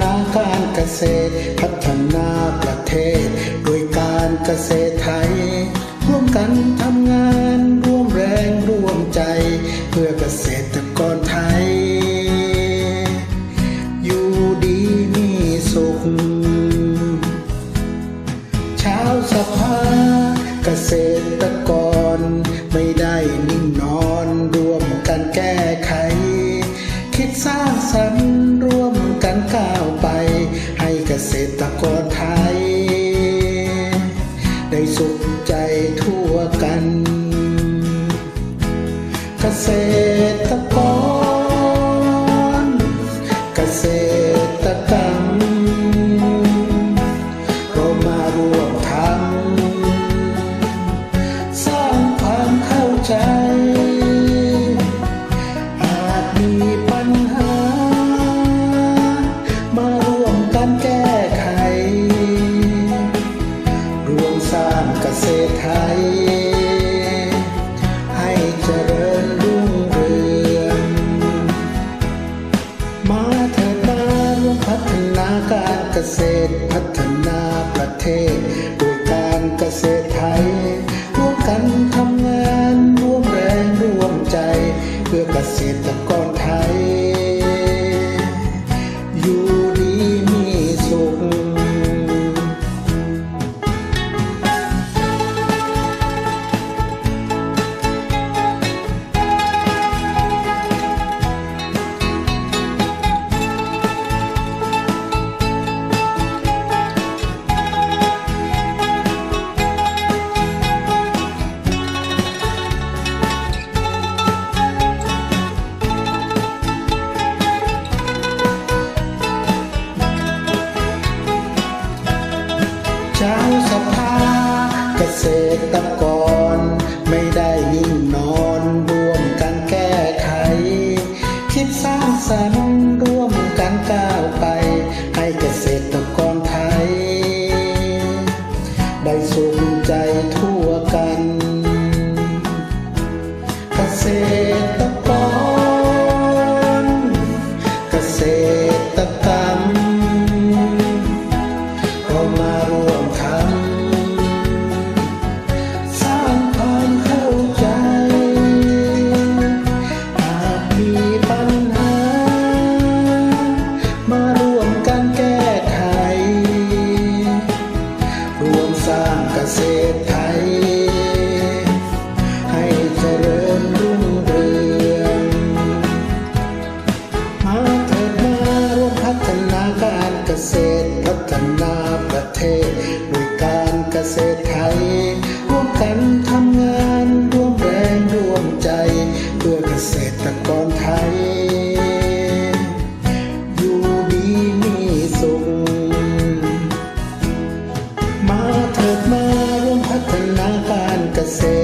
นาการเกษตร พัฒนาประเทศด้วยการเกษตรไทย ร่วมกันทำงานร่วมแรงร่วมใจ เพื่อเกษตรกรไทย อยู่ดีมีสุขชาวสภาเกษตรกรไม่ได้นิ่งนอน สร้างสรรค์ร่วมกันก้าวไป ให้เกษตรกรไทย ได้สุขใจทั่วกัน เกษตร การเกษตรไทย ร่วมกันทำงานร่วมแรงร่วมใจ เพื่อเกษตร ชาวสภาเกษตรกร ไม่ได้นิ่งนอนร่วมกันแก้ไข คิดสร้างสรรค์ร่วมกันก้าวไป ให้เกษตรกรไทย ได้สุขใจทั่วกัน เกษตรกร เกษตรกรรม ษตรไทยร่วมกันทำงานร่วมแรงร่วมใจเพื่อเกษตรกรไทย อยู่ดีมีสุขมาเถิดมาร่วมพัฒนาการเกษตร